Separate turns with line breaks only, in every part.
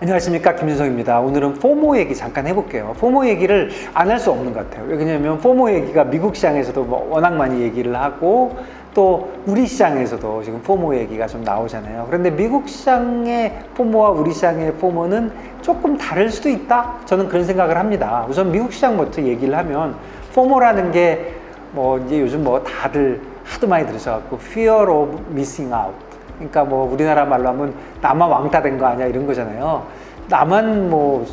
안녕하십니까 김윤성입니다. 오늘은 포모 얘기 잠깐 해볼게요. 포모 얘기를 안 할 수 없는 것 같아요. 왜냐하면 포모 얘기가 미국 시장에서도 뭐 워낙 많이 얘기를 하고 또 우리 시장에서도 지금 포모 얘기가 좀 나오잖아요. 그런데 미국 시장의 포모와 우리 시장의 포모는 조금 다를 수도 있다. 저는 그런 생각을 합니다. 우선 미국 시장부터 얘기를 하면 포모라는 게 뭐 이제 요즘 뭐 다들 하도 많이 들으셔갖고 fear of missing out. 그러니까 뭐 우리나라 말로 하면 나만 왕따 된 거 아니야 이런 거잖아요. 나만 뭐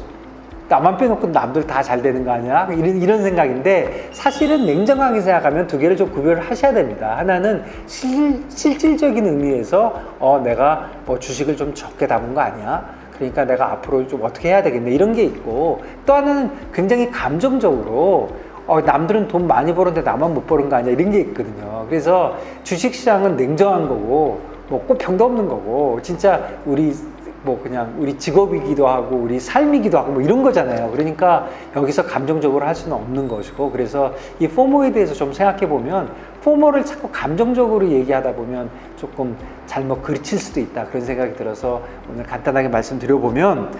나만 빼놓고 남들 다 잘 되는 거 아니야? 이런, 이런 생각인데 사실은 냉정하게 생각하면 두 개를 좀 구별을 하셔야 됩니다. 하나는 실, 실질적인 의미에서 어, 내가 뭐 주식을 좀 적게 담은 거 아니야? 그러니까 내가 앞으로 좀 어떻게 해야 되겠네 이런 게 있고 또 하나는 굉장히 감정적으로 어, 남들은 돈 많이 벌었는데 나만 못 버는 거 아니야 이런 게 있거든요. 그래서 주식시장은 냉정한 거고 뭐 꼭 병도 없는 거고 진짜 우리 뭐 그냥 우리 직업이기도 하고 우리 삶이기도 하고 뭐 이런 거잖아요. 그러니까 여기서 감정적으로 할 수는 없는 것이고 그래서 이 포모에 대해서 좀 생각해 보면 포모를 자꾸 감정적으로 얘기하다 보면 조금 잘못 그르칠 수도 있다 그런 생각이 들어서 오늘 간단하게 말씀드려 보면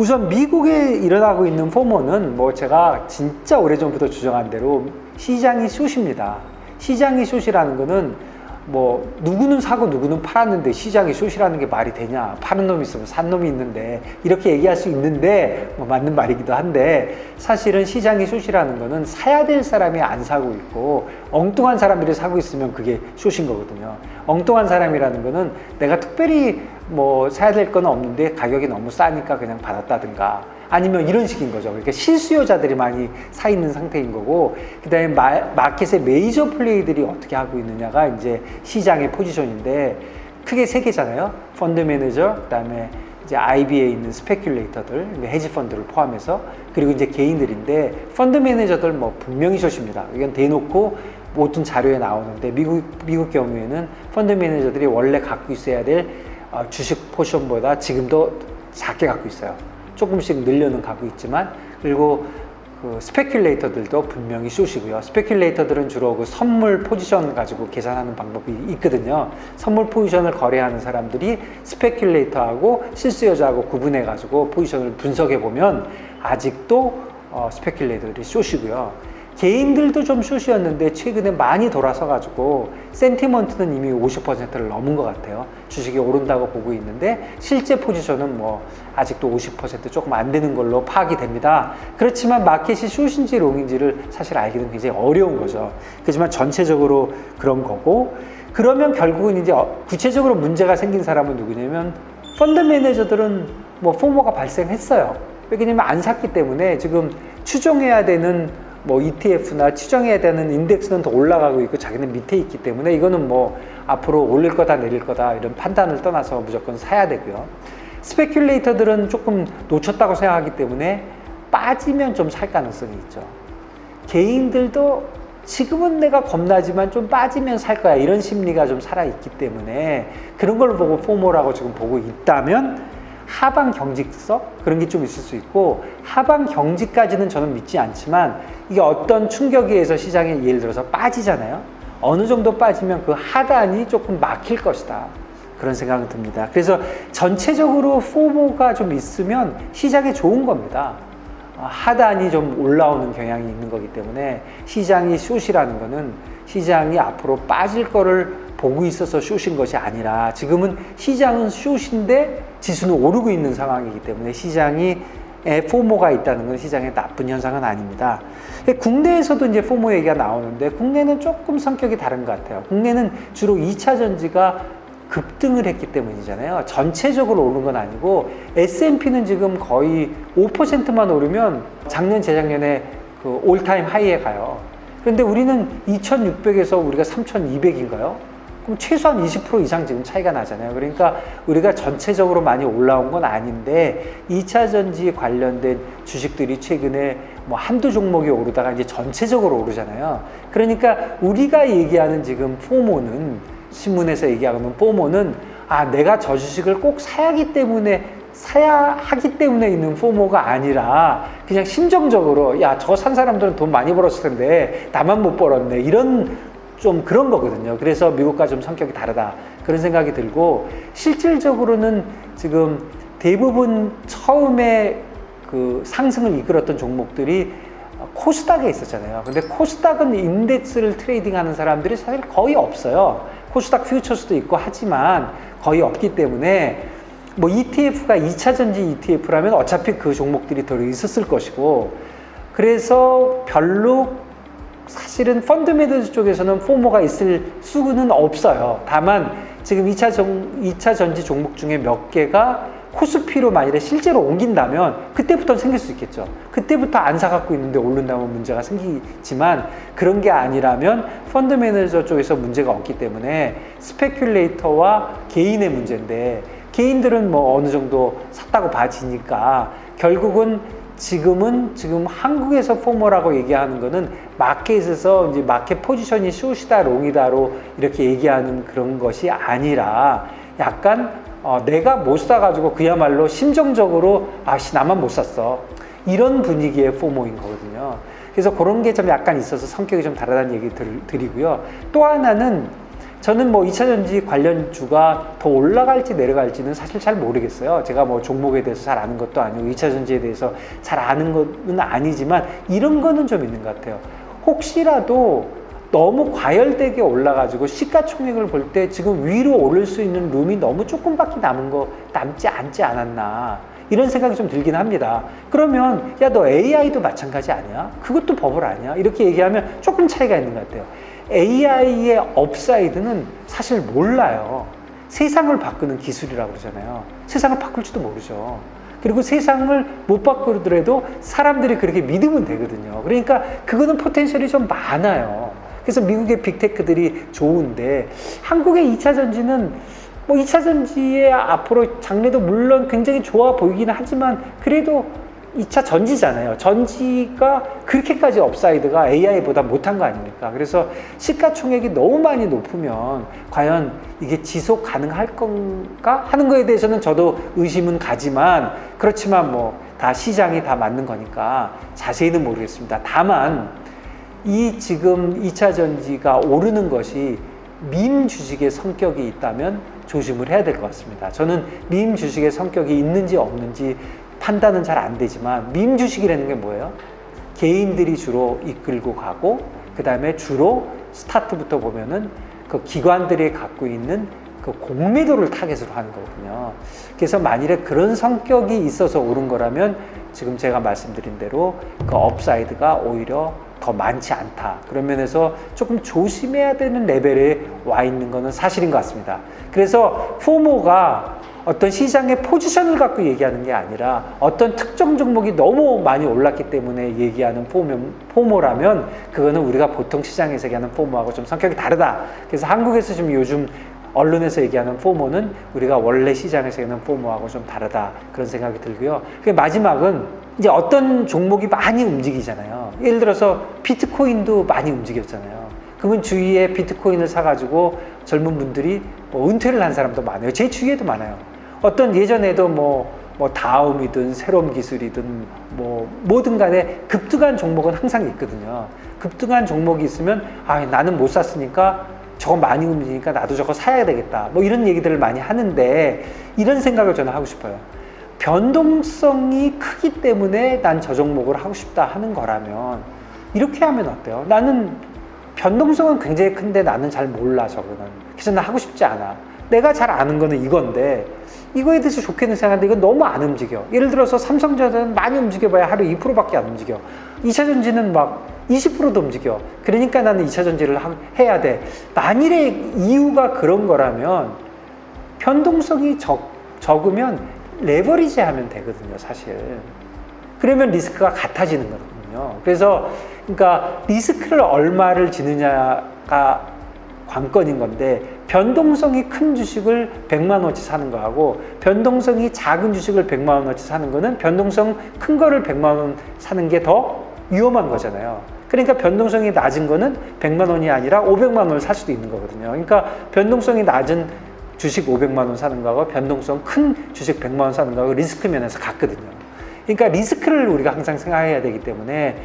우선 미국에 일어나고 있는 포모는 뭐 제가 진짜 오래전부터 주장한 대로 시장이 숏입니다. 시장이 숏이라는 거는 뭐 누구는 사고 누구는 팔았는데 시장이 숏이라는 게 말이 되냐? 파는 놈이 있으면 산 놈이 있는데 이렇게 얘기할 수 있는데 뭐 맞는 말이기도 한데 사실은 시장이 숏이라는 거는 사야 될 사람이 안 사고 있고 엉뚱한 사람들이 사고 있으면 그게 숏인 거거든요. 엉뚱한 사람이라는 거는 내가 특별히 뭐 사야 될 건 없는데 가격이 너무 싸니까 그냥 받았다든가 아니면 이런 식인 거죠. 그러니까 실수요자들이 많이 사 있는 상태인 거고, 그 다음에 마켓의 메이저 플레이들이 어떻게 하고 있느냐가 이제 시장의 포지션인데, 크게 세 개잖아요. 펀드 매니저, 그 다음에 이제 IB에 있는 스페큘레이터들, 헤지 펀드를 포함해서, 그리고 이제 개인들인데, 펀드 매니저들 뭐 분명히 숏입니다. 이건 대놓고 모든 자료에 나오는데, 미국, 미국 경우에는 펀드 매니저들이 원래 갖고 있어야 될 어, 주식 포션보다 지금도 작게 갖고 있어요. 조금씩 늘려는 가고 있지만 그리고 그 스페큘레이터들도 분명히 숏이고요. 스페큘레이터들은 주로 그 선물 포지션 가지고 계산하는 방법이 있거든요. 선물 포지션을 거래하는 사람들이 스페큘레이터하고 실수요자하고 구분해 가지고 포지션을 분석해 보면 아직도 어, 스페큘레이터들이 숏이고요. 개인들도 좀 숏이었는데 최근에 많이 돌아서 가지고 센티먼트는 이미 50%를 넘은 것 같아요. 주식이 오른다고 보고 있는데 실제 포지션은 뭐 아직도 50% 조금 안 되는 걸로 파악이 됩니다. 그렇지만 마켓이 숏인지 롱인지를 사실 알기는 굉장히 어려운 거죠. 그렇지만 전체적으로 그런 거고 그러면 결국은 이제 구체적으로 문제가 생긴 사람은 누구냐면 펀드 매니저들은 뭐 포모가 발생했어요. 왜냐면 안 샀기 때문에 지금 추정해야 되는 뭐 ETF나 추정해야 되는 인덱스는 더 올라가고 있고 자기는 밑에 있기 때문에 이거는 뭐 앞으로 올릴 거다 내릴 거다 이런 판단을 떠나서 무조건 사야 되고요. 스페큘레이터들은 조금 놓쳤다고 생각하기 때문에 빠지면 좀 살 가능성이 있죠. 개인들도 지금은 내가 겁나지만 좀 빠지면 살 거야 이런 심리가 좀 살아 있기 때문에 그런 걸 보고 포모라고 지금 보고 있다면 하방 경직성 그런 게 좀 있을 수 있고 하방 경직까지는 저는 믿지 않지만 이게 어떤 충격에 의해서 시장에 예를 들어서 빠지잖아요. 어느 정도 빠지면 그 하단이 조금 막힐 것이다. 그런 생각이 듭니다. 그래서 전체적으로 포모가 좀 있으면 시장에 좋은 겁니다. 어, 하단이 좀 올라오는 경향이 있는 거기 때문에 시장이 숏이라는 거는 시장이 앞으로 빠질 거를 보고 있어서 숏인 것이 아니라 지금은 시장은 숏인데 지수는 오르고 있는 상황이기 때문에 시장이 포모가 있다는 건 시장의 나쁜 현상은 아닙니다. 국내에서도 이제 포모 얘기가 나오는데 국내는 조금 성격이 다른 것 같아요. 국내는 주로 2차 전지가 급등을 했기 때문이잖아요. 전체적으로 오른 건 아니고 S&P는 지금 거의 5%만 오르면 작년 재작년에 그 올타임 하이에 가요. 그런데 우리는 2,600에서 우리가 3,200인가요? 그럼 최소한 20% 이상 지금 차이가 나잖아요. 그러니까 우리가 전체적으로 많이 올라온 건 아닌데 2차 전지 관련된 주식들이 최근에 뭐 한두 종목이 오르다가 이제 전체적으로 오르잖아요. 그러니까 우리가 얘기하는 지금 포모는 신문에서 얘기하는 포모는 아 내가 저 주식을 꼭 사야 하기 때문에 사야 하기 때문에 있는 포모가 아니라 그냥 심정적으로 야저산 사람들은 돈 많이 벌었을 텐데 나만 못 벌었네 이런 좀 그런 거거든요. 그래서 미국과 좀 성격이 다르다. 그런 생각이 들고 실질적으로는 지금 대부분 처음에 그 상승을 이끌었던 종목들이 코스닥에 있었잖아요. 근데 코스닥은 인덱스를 트레이딩하는 사람들이 사실 거의 없어요. 코스닥 퓨처스도 있고 하지만 거의 없기 때문에 뭐 ETF가 2차 전지 ETF라면 어차피 그 종목들이 더 있었을 것이고 그래서 별로 사실은 펀드매니저 쪽에서는 포모가 있을 수는 없어요. 다만 지금 2차, 정, 2차 전지 종목 중에 몇 개가 코스피로 만일에 실제로 옮긴다면 그때부터 생길 수 있겠죠. 그때부터 안 사갖고 있는데 오른다면 문제가 생기지만 그런 게 아니라면 펀드 매니저 쪽에서 문제가 없기 때문에 스페큘레이터와 개인의 문제인데 개인들은 뭐 어느 정도 샀다고 봐지니까 결국은 지금은 지금 한국에서 포머라고 얘기하는 거는 마켓에서 이제 마켓 포지션이 숏이다 롱이다로 이렇게 얘기하는 그런 것이 아니라 약간 어, 내가 못 사가지고 그야말로 심정적으로 아씨 나만 못 샀어 이런 분위기의 포모인 거거든요. 그래서 그런 게 좀 약간 있어서 성격이 좀 다르다는 얘기 들, 드리고요. 또 하나는 저는 뭐 2차 전지 관련 주가 더 올라갈지 내려갈지는 사실 잘 모르겠어요. 제가 뭐 종목에 대해서 잘 아는 것도 아니고 2차 전지에 대해서 잘 아는 것은 아니지만 이런 거는 좀 있는 것 같아요. 혹시라도 너무 과열되게 올라가지고 시가총액을 볼 때 지금 위로 오를 수 있는 룸이 너무 조금밖에 남은 거 남지 않지 않았나 이런 생각이 좀 들긴 합니다. 그러면 야 너 AI도 마찬가지 아니야? 그것도 버블 아니야? 이렇게 얘기하면 조금 차이가 있는 것 같아요. AI의 업사이드는 사실 몰라요. 세상을 바꾸는 기술이라고 그러잖아요. 세상을 바꿀지도 모르죠. 그리고 세상을 못 바꾸더라도 사람들이 그렇게 믿으면 되거든요. 그러니까 그거는 포텐셜이 좀 많아요. 그래서 미국의 빅테크들이 좋은데 한국의 2차 전지는 뭐 2차 전지의 앞으로 장래도 물론 굉장히 좋아 보이기는 하지만 그래도 2차 전지잖아요. 전지가 그렇게까지 업사이드가 AI보다 못한 거 아닙니까? 그래서 시가총액이 너무 많이 높으면 과연 이게 지속 가능할 건가 하는 거에 대해서는 저도 의심은 가지만 그렇지만 뭐 다 시장이 다 맞는 거니까 자세히는 모르겠습니다. 다만 이 지금 2차 전지가 오르는 것이 밈 주식의 성격이 있다면 조심을 해야 될 것 같습니다. 저는 밈 주식의 성격이 있는지 없는지 판단은 잘 안 되지만 밈 주식이라는 게 뭐예요? 개인들이 주로 이끌고 가고 그 다음에 주로 스타트부터 보면은 그 기관들이 갖고 있는 그 공매도를 타겟으로 하는 거거든요. 그래서 만일에 그런 성격이 있어서 오른 거라면 지금 제가 말씀드린 대로 그 업사이드가 오히려 더 많지 않다. 그런 면에서 조금 조심해야 되는 레벨에 와 있는 거는 사실인 것 같습니다. 그래서 포모가 어떤 시장의 포지션을 갖고 얘기하는 게 아니라 어떤 특정 종목이 너무 많이 올랐기 때문에 얘기하는 포모, 포모라면 그거는 우리가 보통 시장에서 얘기하는 포모하고 좀 성격이 다르다. 그래서 한국에서 지금 요즘 언론에서 얘기하는 포모는 우리가 원래 시장에서 얘기하는 포모하고 좀 다르다. 그런 생각이 들고요. 그 마지막은 이제 어떤 종목이 많이 움직이잖아요. 예를 들어서 비트코인도 많이 움직였잖아요. 그러면 주위에 비트코인을 사가지고 젊은 분들이 뭐 은퇴를 한 사람도 많아요. 제 주위에도 많아요. 어떤 예전에도 뭐, 뭐 다음이든 새로운 기술이든 뭐 뭐든 간에 급등한 종목은 항상 있거든요. 급등한 종목이 있으면 아 나는 못 샀으니까 저거 많이 움직이니까 나도 저거 사야 되겠다. 뭐 이런 얘기들을 많이 하는데 이런 생각을 저는 하고 싶어요. 변동성이 크기 때문에 난 저 종목을 하고 싶다 하는 거라면 이렇게 하면 어때요? 나는 변동성은 굉장히 큰데 나는 잘 몰라 저거는. 그래서 나 하고 싶지 않아. 내가 잘 아는 거는 이건데 이거에 대해서 좋게는 생각하는데 이건 너무 안 움직여. 예를 들어서 삼성전자는 많이 움직여봐야 하루 2%밖에 안 움직여. 2차 전지는 막 20%도 움직여. 그러니까 나는 2차 전지를 하, 해야 돼. 만일에 이유가 그런 거라면 변동성이 적, 적으면 레버리지 하면 되거든요, 사실. 그러면 리스크가 같아지는 거거든요. 그래서, 그러니까 리스크를 얼마를 지느냐가 관건인 건데, 변동성이 큰 주식을 100만 원치 사는 거하고, 변동성이 작은 주식을 100만 원어치 사는 거는 변동성 큰 거를 100만 원 사는 게 더 위험한 거잖아요. 그러니까 변동성이 낮은 거는 100만 원이 아니라 500만 원을 살 수도 있는 거거든요. 그러니까 변동성이 낮은 주식 500만 원 사는 거하고 변동성 큰 주식 100만 원 사는 거하고 리스크 면에서 같거든요. 그러니까 리스크를 우리가 항상 생각해야 되기 때문에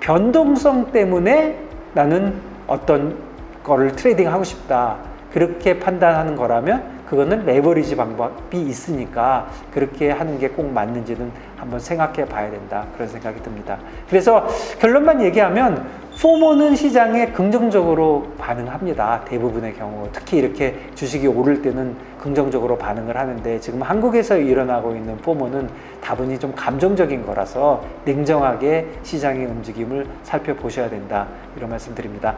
변동성 때문에 나는 어떤 거를 트레이딩 하고 싶다. 그렇게 판단하는 거라면 그거는 레버리지 방법이 있으니까 그렇게 하는 게 꼭 맞는지는 한번 생각해 봐야 된다 그런 생각이 듭니다. 그래서 결론만 얘기하면 포모는 시장에 긍정적으로 반응합니다. 대부분의 경우 특히 이렇게 주식이 오를 때는 긍정적으로 반응을 하는데 지금 한국에서 일어나고 있는 포모는 다분히 좀 감정적인 거라서 냉정하게 시장의 움직임을 살펴보셔야 된다 이런 말씀 드립니다.